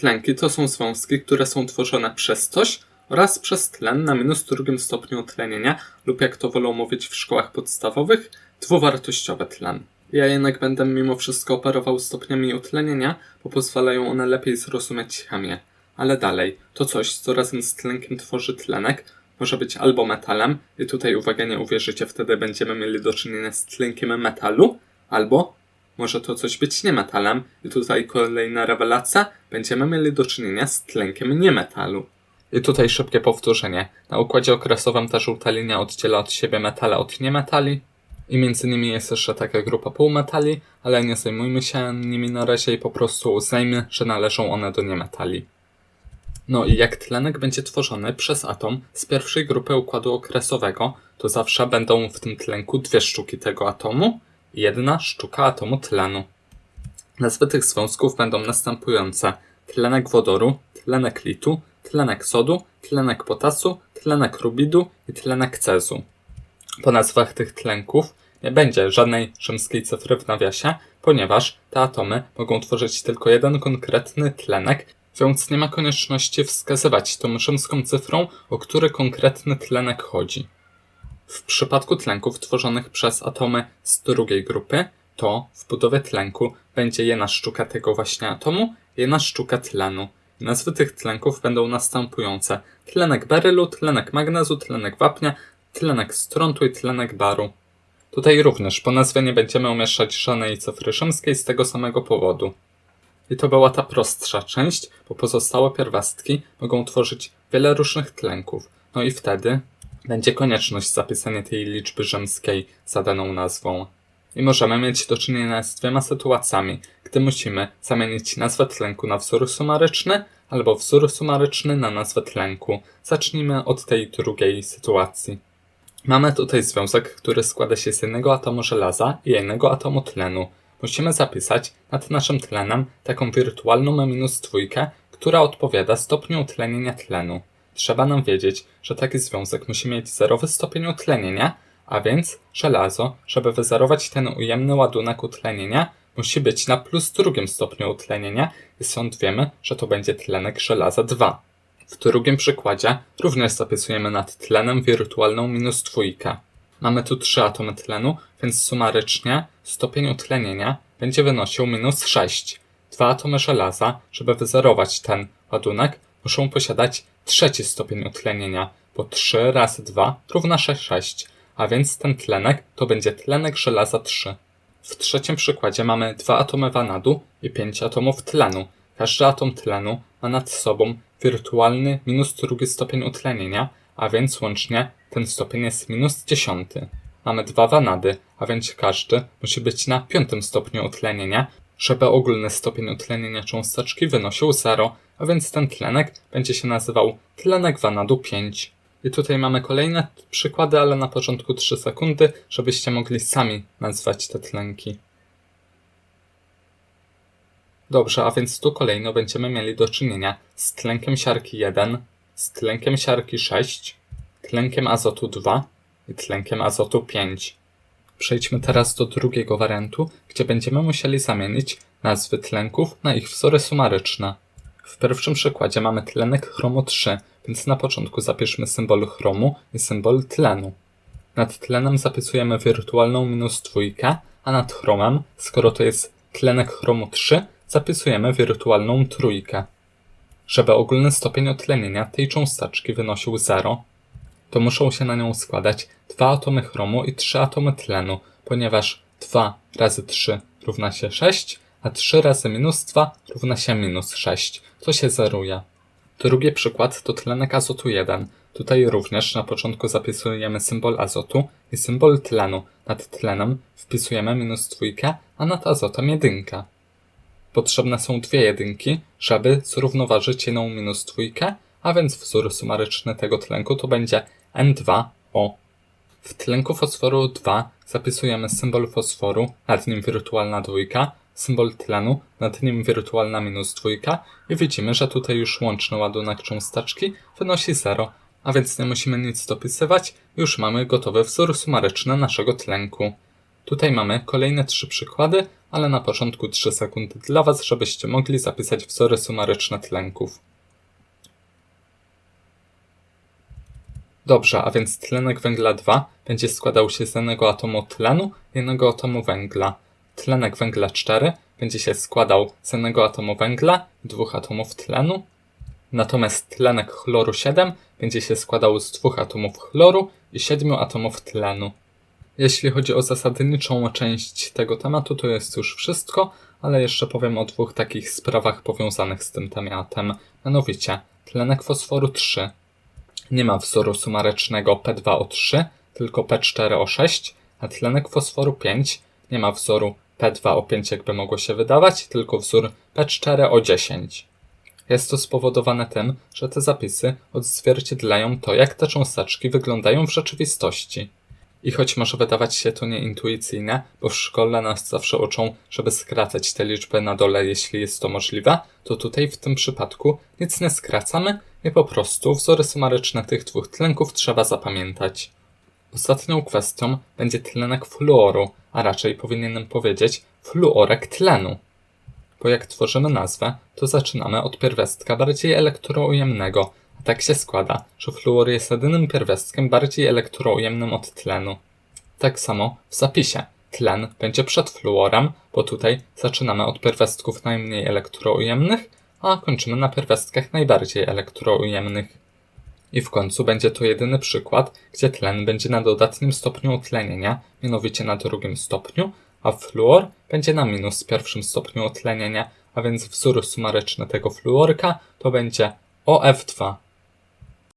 Tlenki to są związki, które są tworzone przez coś oraz przez tlen na minus drugim stopniu utlenienia lub jak to wolą mówić w szkołach podstawowych, dwuwartościowy tlen. Ja jednak będę mimo wszystko operował stopniami utlenienia, bo pozwalają one lepiej zrozumieć chemię. Ale dalej, to coś, co razem z tlenkiem tworzy tlenek, może być albo metalem, i tutaj uwaga, nie uwierzycie, wtedy będziemy mieli do czynienia z tlenkiem metalu, albo może to coś być niemetalem, i tutaj kolejna rewelacja, będziemy mieli do czynienia z tlenkiem niemetalu. I tutaj szybkie powtórzenie. Na układzie okresowym ta żółta linia oddziela od siebie metale od niemetali. I między nimi jest jeszcze taka grupa półmetali, ale nie zajmujmy się nimi na razie i po prostu uznajmy, że należą one do niemetali. No i jak tlenek będzie tworzony przez atom z pierwszej grupy układu okresowego, to zawsze będą w tym tlenku dwie sztuki tego atomu jedna sztuka atomu tlenu. Nazwy tych związków będą następujące: tlenek wodoru, tlenek litu, tlenek sodu, tlenek potasu, tlenek rubidu i tlenek cezu. Po nazwach tych tlenków nie będzie żadnej rzymskiej cyfry w nawiasie, ponieważ te atomy mogą tworzyć tylko jeden konkretny tlenek, więc nie ma konieczności wskazywać tą rzymską cyfrą, o który konkretny tlenek chodzi. W przypadku tlenków tworzonych przez atomy z drugiej grupy, to w budowie tlenku będzie jedna sztuka tego właśnie atomu, jedna sztuka tlenu. Nazwy tych tlenków będą następujące: tlenek berylu, tlenek magnezu, tlenek wapnia, tlenek strontu i tlenek baru. Tutaj również po nazwie nie będziemy umieszczać żadnej cyfry rzymskiej z tego samego powodu. I to była ta prostsza część, bo pozostałe pierwiastki mogą tworzyć wiele różnych tlenków. No i wtedy będzie konieczność zapisania tej liczby rzymskiej za daną nazwą. I możemy mieć do czynienia z dwiema sytuacjami, gdy musimy zamienić nazwę tlenku na wzór sumaryczny, albo wzór sumaryczny na nazwę tlenku. Zacznijmy od tej drugiej sytuacji. Mamy tutaj związek, który składa się z jednego atomu żelaza i jednego atomu tlenu. Musimy zapisać nad naszym tlenem taką wirtualną minus dwójkę, która odpowiada stopniu utlenienia tlenu. Trzeba nam wiedzieć, że taki związek musi mieć zerowy stopień utlenienia, a więc żelazo, żeby wyzerować ten ujemny ładunek utlenienia, musi być na plus drugim stopniu utlenienia i stąd wiemy, że to będzie tlenek żelaza 2. W drugim przykładzie również zapisujemy nad tlenem wirtualną minus dwójkę. Mamy tu trzy atomy tlenu, więc sumarycznie stopień utlenienia będzie wynosił minus 6. Dwa atomy żelaza, żeby wyzerować ten ładunek, muszą posiadać trzeci stopień utlenienia, bo 3 razy 2 równa się 6, a więc ten tlenek to będzie tlenek żelaza 3. W trzecim przykładzie mamy dwa atomy wanadu i 5 atomów tlenu. Każdy atom tlenu ma nad sobą wirtualny minus drugi stopień utlenienia, a więc łącznie ten stopień jest minus dziesiąty. Mamy dwa wanady, a więc każdy musi być na piątym stopniu utlenienia, żeby ogólny stopień utlenienia cząsteczki wynosił 0, a więc ten tlenek będzie się nazywał tlenek wanadu 5. I tutaj mamy kolejne przykłady, ale na początku 3 sekundy, żebyście mogli sami nazwać te tlenki. Dobrze, a więc tu kolejno będziemy mieli do czynienia z tlenkiem siarki 1, z tlenkiem siarki 6, tlenkiem azotu 2 i tlenkiem azotu 5. Przejdźmy teraz do drugiego wariantu, gdzie będziemy musieli zamienić nazwy tlenków na ich wzory sumaryczne. W pierwszym przykładzie mamy tlenek chromu 3, więc na początku zapiszmy symbol chromu i symbol tlenu. Nad tlenem zapisujemy wirtualną minus dwójkę, a nad chromem, skoro to jest tlenek chromu 3, zapisujemy wirtualną trójkę. Żeby ogólny stopień utlenienia tej cząsteczki wynosił 0, to muszą się na nią składać dwa atomy chromu i trzy atomy tlenu, ponieważ 2 razy 3 równa się 6, a 3 razy minus 2 równa się minus 6. To się zeruje. Drugi przykład to tlenek azotu 1. Tutaj również na początku zapisujemy symbol azotu i symbol tlenu. Nad tlenem wpisujemy minus dwójkę, a nad azotem jedynkę. Potrzebne są dwie jedynki, żeby zrównoważyć jedną minus dwójkę, a więc wzór sumaryczny tego tlenku to będzie N2O. W tlenku fosforu 2 zapisujemy symbol fosforu, nad nim wirtualna dwójka, symbol tlenu, nad nim wirtualna minus dwójka i widzimy, że tutaj już łączny ładunek cząsteczki wynosi 0, a więc nie musimy nic dopisywać, już mamy gotowy wzór sumaryczny naszego tlenku. Tutaj mamy kolejne trzy przykłady, ale na początku 3 sekundy dla Was, żebyście mogli zapisać wzory sumaryczne tlenków. Dobrze, a więc tlenek węgla 2 będzie składał się z jednego atomu tlenu i jednego atomu węgla. Tlenek węgla 4 będzie się składał z jednego atomu węgla i dwóch atomów tlenu. Natomiast tlenek chloru 7 będzie się składał z dwóch atomów chloru i siedmiu atomów tlenu. Jeśli chodzi o zasadniczą część tego tematu, to jest już wszystko, ale jeszcze powiem o dwóch takich sprawach powiązanych z tym tematem. Mianowicie, tlenek fosforu 3 nie ma wzoru sumarycznego P2O3, tylko P4O6, a tlenek fosforu 5 nie ma wzoru P2O5, jakby mogło się wydawać, tylko wzór P4O10. Jest to spowodowane tym, że te zapisy odzwierciedlają to, jak te cząsteczki wyglądają w rzeczywistości. I choć może wydawać się to nieintuicyjne, bo w szkole nas zawsze uczą, żeby skracać te liczby na dole, jeśli jest to możliwe, to tutaj w tym przypadku nic nie skracamy i po prostu wzory sumaryczne tych dwóch tlenków trzeba zapamiętać. Ostatnią kwestią będzie tlenek fluoru, a raczej powinienem powiedzieć fluorek tlenu. Bo jak tworzymy nazwę, to zaczynamy od pierwiastka bardziej elektroujemnego, a tak się składa, że fluor jest jedynym pierwiastkiem bardziej elektroujemnym od tlenu. Tak samo w zapisie. Tlen będzie przed fluorem, bo tutaj zaczynamy od pierwiastków najmniej elektroujemnych, a kończymy na pierwiastkach najbardziej elektroujemnych. I w końcu będzie to jedyny przykład, gdzie tlen będzie na dodatnim stopniu utlenienia, mianowicie na drugim stopniu, a fluor będzie na minus pierwszym stopniu utlenienia, a więc wzór sumaryczny tego fluorka to będzie OF2.